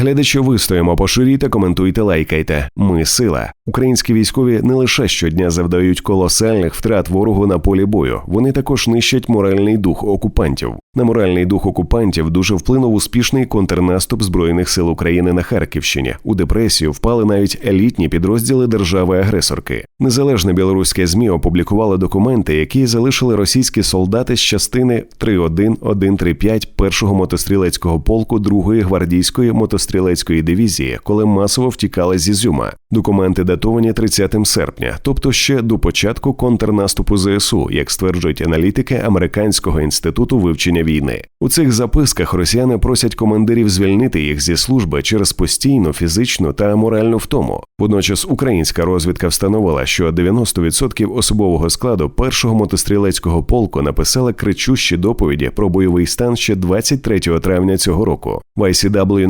Глядачі вистоїмо, поширюйте, коментуйте, лайкайте. Ми сила. Українські військові не лише щодня завдають колосальних втрат ворогу на полі бою, вони також нищать моральний дух окупантів. На моральний дух окупантів дуже вплинув успішний контрнаступ збройних сил України на Харківщині. У депресію впали навіть елітні підрозділи держави-агресорки. Незалежне білоруське змі опублікувало документи, які залишили російські солдати з частини 3.1.135 першого мотострілецького полку другої гвардійської мотострілецької дивізії, коли масово втікали з Ізюма. Документи датовані 30 серпня, тобто ще до початку контрнаступу ЗСУ, як стверджують аналітики Американського інституту вивчення війни. У цих записках росіяни просять командирів звільнити їх зі служби через постійну фізичну та моральну втому. Водночас українська розвідка встановила, що 90% особового складу першого мотострілецького полку написали кричущі доповіді про бойовий стан ще 23 травня цього року. В ICW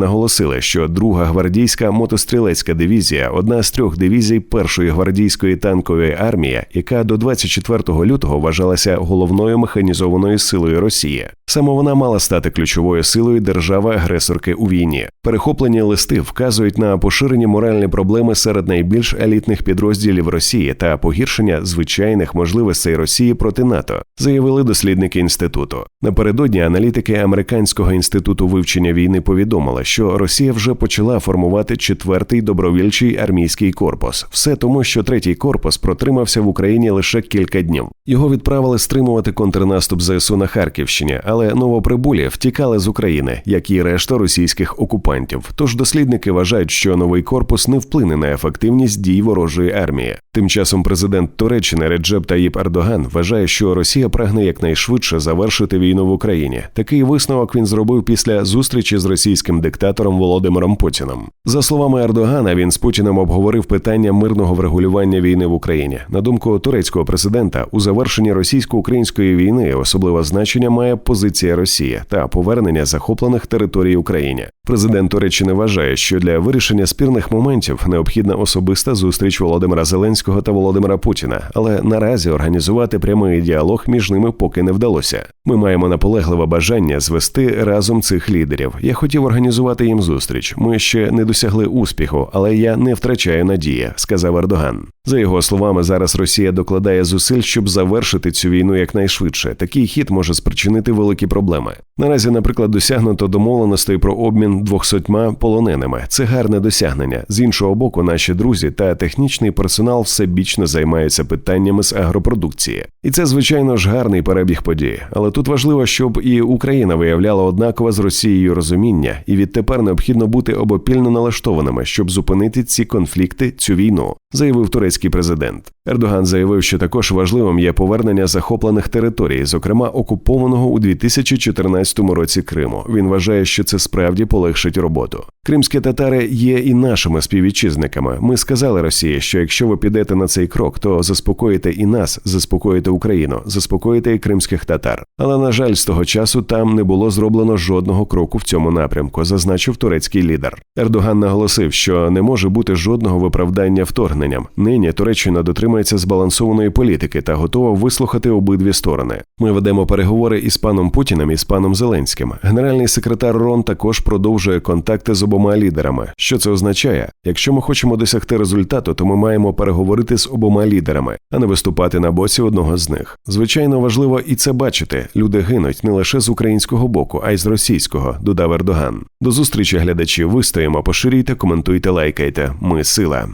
наголосили, що друга гвардійська мотострілецька дивізія одна з трьох дивізій першої гвардійської танкової армії, яка до 24 лютого вважалася головною механізованою силою Росії. Саме вона мала стати ключовою силою держави-агресорки у війні. Перехоплені листи вказують на поширені моральні проблеми серед найбільш елітних підрозділів Росії та погіршення звичайних можливостей Росії проти НАТО, заявили дослідники інституту. Напередодні аналітики Американського інституту вивчення війни повідомили, що Росія вже почала формувати четвертий добровільчий армійський корпус. Все тому, що третій корпус протримався в Україні лише кілька днів. Його відправили стримувати контрнаступ ЗСУ на Харківщині, але новоприбулі втікали з України, як і решта російських окупантів. Тож дослідники вважають, що новий корпус не вплине на ефективність дій ворожої армії. Тим часом президент Туреччини Реджеп Таїп Ердоган вважає, що Росія прагне якнайшвидше завершити війну в Україні. Такий висновок він зробив після зустрічі з російським диктатором Володимиром Путіним. За словами Ердогана, він з Путіним обговорив питання мирного врегулювання війни в Україні. На думку турецького президента, у завершенні російсько-української війни особливе значення має позиція Росії та повернення захоплених територій Україні. Президент Туреччини вважає, що для вирішення спірних моментів необхідна особиста зустріч Володимира Зеленського та Володимира Путіна, але наразі організувати прямий діалог між ними поки не вдалося. Ми маємо наполегливе бажання звести разом цих лідерів. Я хотів організувати їм зустріч. Ми ще не досягли успіху, але я не втрачаю надії, сказав Ердоган. За його словами, зараз Росія докладає зусиль, щоб завершити цю війну якнайшвидше. Такий хід може спричинити великі проблеми. Наразі, наприклад, досягнуто домовленостей про обмін двохсотьма полоненими. Це гарне досягнення. З іншого боку, наші друзі та технічний персонал всебічно займаються питаннями з агропродукції, і це звичайно ж гарний перебіг подій. Але тут важливо, щоб і Україна виявляла однакове з Росією розуміння, і відтепер необхідно бути обопільно налаштованими, щоб зупинити ці конфлікти, цю війну, заявив турецький президент. Ердоган заявив, що також важливим є повернення захоплених територій, зокрема окупованого у 2014 році Криму. Він вважає, що це справді полегшить роботу. Кримські татари є і нашими співвітчизниками. Ми сказали Росії, що якщо ви підете на цей крок, то заспокоїте і нас, заспокоїте Україну, заспокоїте і кримських татар. Але на жаль, з того часу там не було зроблено жодного кроку в цьому напрямку, зазначив турецький лідер. Ердоган наголосив, що не може бути жодного виправдання вторгненням. Нині Туреччина дотримується збалансованої політики та готова вислухати обидві сторони. Ми ведемо переговори із паном Путіним і з паном Зеленським. Генеральний секретар Рон також продовжує контакти з обома лідерами. Що це означає? Якщо ми хочемо досягти результату, то ми маємо переговорити з обома лідерами, а не виступати на боці одного з них. Звичайно, важливо і це бачити. Люди гинуть не лише з українського боку, а й з російського, додав Ердоган. До зустрічі глядачі. Вистоїмо, поширюйте, коментуйте, лайкайте. Ми сила.